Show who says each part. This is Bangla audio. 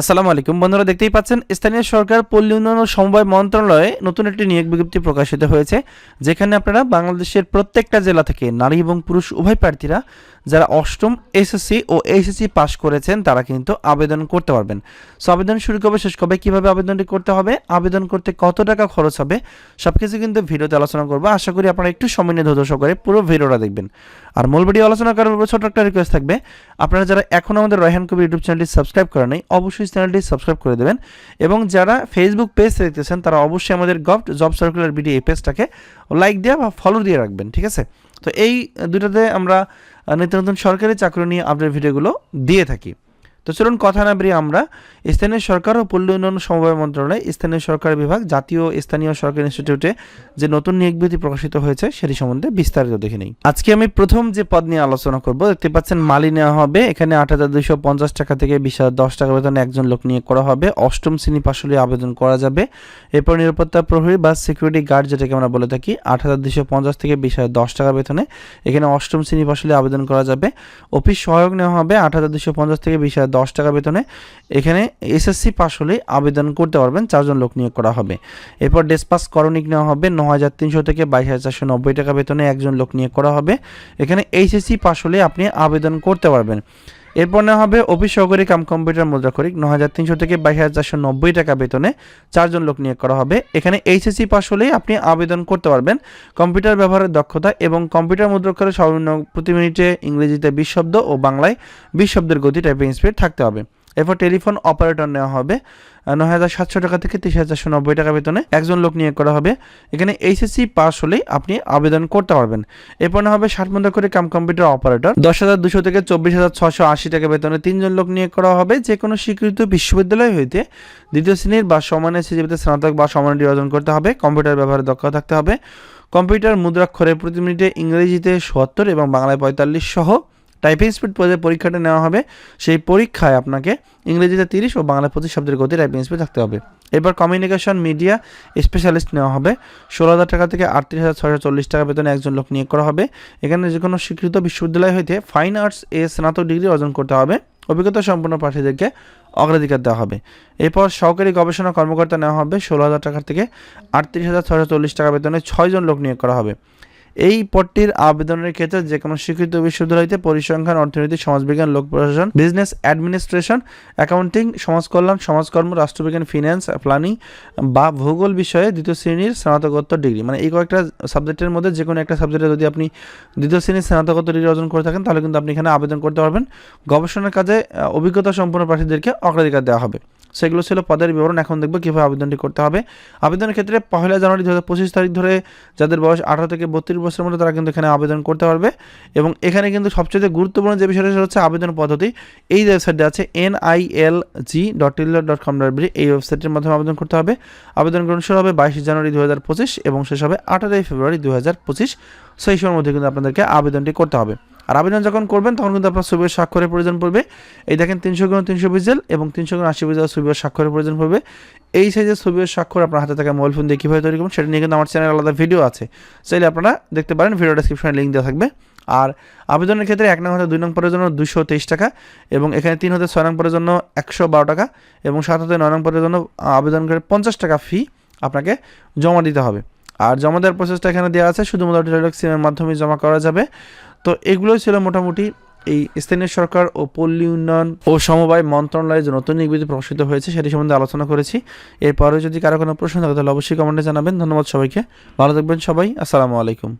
Speaker 1: আসসালামু আলাইকুম। বন্ধুরা দেখতেই পাচ্ছেন, স্থানীয় সরকার, পল্লী উন্নয়ন ও সমবায় মন্ত্রণালয়ে নতুন একটি নিয়োগ বিজ্ঞপ্তি প্রকাশিত হয়েছে, যেখানে আপনারা বাংলাদেশের প্রত্যেকটা জেলা থেকে নারী এবং পুরুষ উভয় প্রার্থীরা যারা অষ্টম এসএসসি ও এইচএসসি পাশ করেছেন, তারা কিন্তু আবেদন করতে পারবেন। সো, আবেদন শুরু কবে শেষ কবে, কীভাবে আবেদনটি করতে হবে, আবেদন করতে কত টাকা খরচ হবে সব কিছু কিন্তু ভিডিওতে আলোচনা করব। আশা করি আপনারা একটু সময় নিয়ে ধৈর্য সহকারে পুরো ভিডিওটা দেখবেন। আর মূল ভিডিও আলোচনা করার ছোট একটা রিকোয়েস্ট থাকবে, আপনারা যারা এখন আমাদের রয়হান কবির ইউটিউব চ্যানেলটি সাবস্ক্রাইব করেন অবশ্যই চ্যানেলটি সাবস্ক্রাইব করে দেবেন। এবং যারা ফেসবুক পেজ দেখতেছেন, তারা অবশ্যই আমাদের গভ জব সার্কুলার বিডি এই পেজটাকে লাইক দেওয়া বা ফলো দিয়ে রাখবেন, ঠিক আছে? তো এই দুটাতে আমরা নিত্য নতুন সরকারি চাকরি নিয়ে আপডেট ভিডিওগুলো দিয়ে থাকি। তো চলুন কথা না বেরিয়ে আমরা স্থানীয় সরকার ও পল্লী উন্নয়ন সমবায় মন্ত্রণালয়, স্থানীয় সরকার বিভাগ, জাতীয় স্থানীয় সরকার ইনস্টিটিউটে যে নতুন নিয়োগ বিধি প্রকাশিত হয়েছে সেটি সম্বন্ধে বিস্তারিত দেখে নেই। আজকে আমি প্রথম যে পদ নিয়ে আলোচনা করব, দেখতে পাচ্ছেন মালি নেওয়া হবে, এখানে আট হাজার দুইশো পঞ্চাশ টাকা থেকে বিশ হাজার দশ টাকা বেতনে একজন লোক নিয়োগ করা হবে। অষ্টম শ্রেণি পাশ হলে আবেদন করা যাবে। এরপর নিরাপত্তা প্রহরী বা সিকিউরিটি গার্ড যেটাকে আমরা বলে থাকি, আট হাজার দুইশো পঞ্চাশ থেকে বিশ হাজার দশ টাকা বেতনে এখানে অষ্টম শ্রেণি পাশ হলে আবেদন করা যাবে। অফিস সহায়ক নেওয়া হবে, আট হাজার দুশো পঞ্চাশ থেকে বিশ হাজার দশ টাকা বেতনে এখানে এসএসসি পাস হলে আবেদন করতে পারবেন, চারজন লোক নিয়োগ করা হবে। এরপর ডেসপাস করণিক নেওয়া হবে ন হাজার তিনশো থেকে বাইশ হাজার চারশো নব্বই টাকা বেতনে একজন লোক নিয়োগ করা হবে। এখানে এইচএসসি পাস হলে আপনি আবেদন করতে পারবেন। এরপর নেওয়া হবে অফিস সহকারী কাম কম্পিউটার মুদ্রা মুদ্রাক্ষরিক ন হাজার তিনশো থেকে বাইশ হাজার চারশো নব্বই টাকা বেতনে চারজন লোক নিয়োগ করা হবে। এখানে এইচএসসি পাস হলেই আপনি আবেদন করতে পারবেন। কম্পিউটার ব্যবহারের দক্ষতা এবং কম্পিউটার মুদ্রা করে সর্বনিম্ন প্রতি মিনিটে ইংরেজিতে বিশ শব্দ ও বাংলায় বিশ শব্দের গতি টাইপিং স্পিড থাকতে হবে। এরপর টেলিফোন অপারেটর নেওয়া হবে নয় হাজার সাতশো টাকা থেকে তিরিশ হাজার চারশো নব্বই টাকা বেতনে একজন লোক নিয়োগ করা হবে। এখানে এইচএসসি পাস হলেই আপনি আবেদন করতে পারবেন। এরপর হবে ষাট মুদ্রা করে কাম কম্পিউটার অপারেটর। দশ হাজার দুশো থেকে চব্বিশ হাজার ছশো আশি টাকা বেতনে তিনজন লোক নিয়োগ করা হবে যে কোনো স্বীকৃত বিশ্ববিদ্যালয় হইতে দ্বিতীয় শ্রেণির বা সমানের সিজিপিতে স্নাতক বা সমানটি অর্জন করতে হবে। কম্পিউটার ব্যবহারে দক্ষতা থাকতে হবে। কম্পিউটার মুদ্রাক্ষরে প্রতি মিনিটে ইংরেজিতে সত্তর এবং বাংলায় পঁয়তাল্লিশ সহ টাইপিং স্পিড পরীক্ষাটা নেওয়া হবে। সেই পরীক্ষায় আপনাকে ইংরেজিতে তিরিশ ও বাংলা পঁচিশ শব্দের গতি টাইপিং স্পিড থাকতে হবে। এরপর কমিউনিকেশন মিডিয়া স্পেশালিস্ট নেওয়া হবে। ষোলো হাজার টাকা থেকে আটত্রিশ হাজার ছশো চল্লিশ টাকা বেতনে একজন লোক নিয়োগ করা হবে। এখানে যে কোনো স্বীকৃত বিশ্ববিদ্যালয় হইতে ফাইন আর্টস এ স্নাতক ডিগ্রি অর্জন করতে হবে। অভিজ্ঞতা সম্পন্ন প্রার্থীদেরকে অগ্রাধিকার দেওয়া হবে। এরপর সহকারী গবেষণা কর্মকর্তা নেওয়া হবে। ষোলো হাজার টাকা থেকে আটত্রিশ হাজার ছশো চল্লিশ টাকা বেতনে ছয়জন লোক নিয়োগ করা হবে। এই পদটির আবেদনের ক্ষেত্রে যে কোনো স্বীকৃত বিশ্ববিদ্যালয়তে পরিসংখ্যান, অর্থনীতি, সমাজবিজ্ঞান, লোক প্রশাসন বিজনেস অ্যাডমিনিস্ট্রেশন অ্যাকাউন্টিং সমাজকল্যাণ, সমাজকর্ম, রাষ্ট্রবিজ্ঞান ফিন্যান্স প্ল্যানিং বা ভূগোল বিষয়ে দ্বিতীয় শ্রেণির স্নাতকোত্তর ডিগ্রি মানে এই কয়েকটা সাবজেক্টের মধ্যে যে কোনো একটা সাবজেক্টে যদি আপনি দ্বিতীয় শ্রেণির স্নাতকোত্তর ডিগ্রি অর্জন করে থাকেন, তাহলে কিন্তু আপনি এখানে আবেদন করতে পারবেন। গবেষণার কাজে অভিজ্ঞতা সম্পন্ন প্রার্থীদেরকে অগ্রাধিকার দেওয়া হবে। সেগুলো ছিল পদের বিবরণ। এখন দেখব কীভাবে আবেদনটি করতে হবে। আবেদনের ক্ষেত্রে পহেলা জানুয়ারি দু হাজার পঁচিশ তারিখ ধরে যাদের বয়স আঠারো থেকে বত্রিশ বছরের মধ্যে তারা কিন্তু এখানে আবেদন করতে পারবে। এবং এখানে কিন্তু সবচেয়ে গুরুত্বপূর্ণ যে বিষয়টা সেটা হচ্ছে আবেদন পদ্ধতি। এই ওয়েবসাইটে আছে N I L G dot dot com dot এই ওয়েবসাইটের মাধ্যমে আবেদন করতে হবে। আবেদন গ্রহণ শুরু হবে বাইশে জানুয়ারি দু হাজার পঁচিশ এবং শেষ হবে আঠারোই ফেব্রুয়ারি দু হাজার পঁচিশ। সেই সময়ের মধ্যে কিন্তু আপনাদেরকে আবেদনটি করতে হবে। আর আবেদন যখন করবেন, তখন কিন্তু আপনার ছবির স্বাক্ষরের প্রয়োজন পড়বে। এই দেখেন, তিনশো গুণ তিনশো বিজেল এবং তিনশো গুণ আশি বিজেল ছবির স্বাক্ষরের প্রয়োজন পড়বে। এই সাইজের ছবির স্বাক্ষর আপনার হাতে থাকা মোবাইল ফোন দিয়ে কীভাবে তৈরি করবেন, সেটা নিয়ে কিন্তু আমার চ্যানেলে আলাদা ভিডিও আছে। চাইলে আপনারা দেখতে পারেন ভিডিও ডিসক্রিপশনে লিঙ্ক দেওয়া থাকবে। আর আবেদনের ক্ষেত্রে এক নং হতে দুই নং পদের জন্য দুশো তেইশ টাকা এবং এখানে তিন হতে ছয় নং পদের জন্য একশো বারো টাকা এবং সাত হতে নয় নং পদের জন্য আবেদন করে পঞ্চাশ টাকা ফি আপনাকে জমা দিতে হবে। আর জমা দেওয়ার প্রসেসটা এখানে দেওয়া আছে। শুধুমাত্র টেলিটক সিমের মাধ্যমে জমা করা যাবে। তো এগুলোই ছিল মোটামুটি এই স্থানীয় সরকার ও পল্লী উন্নয়ন ও সমবায় মন্ত্রণালয়ের যে নতুন নির্বিধি প্রকাশিত হয়েছে সেটি সম্বন্ধে আলোচনা করেছি। এরপরে যদি কারও কোনো প্রশ্ন থাকে তাহলে অবশ্যই কমেন্টে জানাবেন। ধন্যবাদ সবাইকে। ভালো থাকবেন সবাই। আসসালামু আলাইকুম।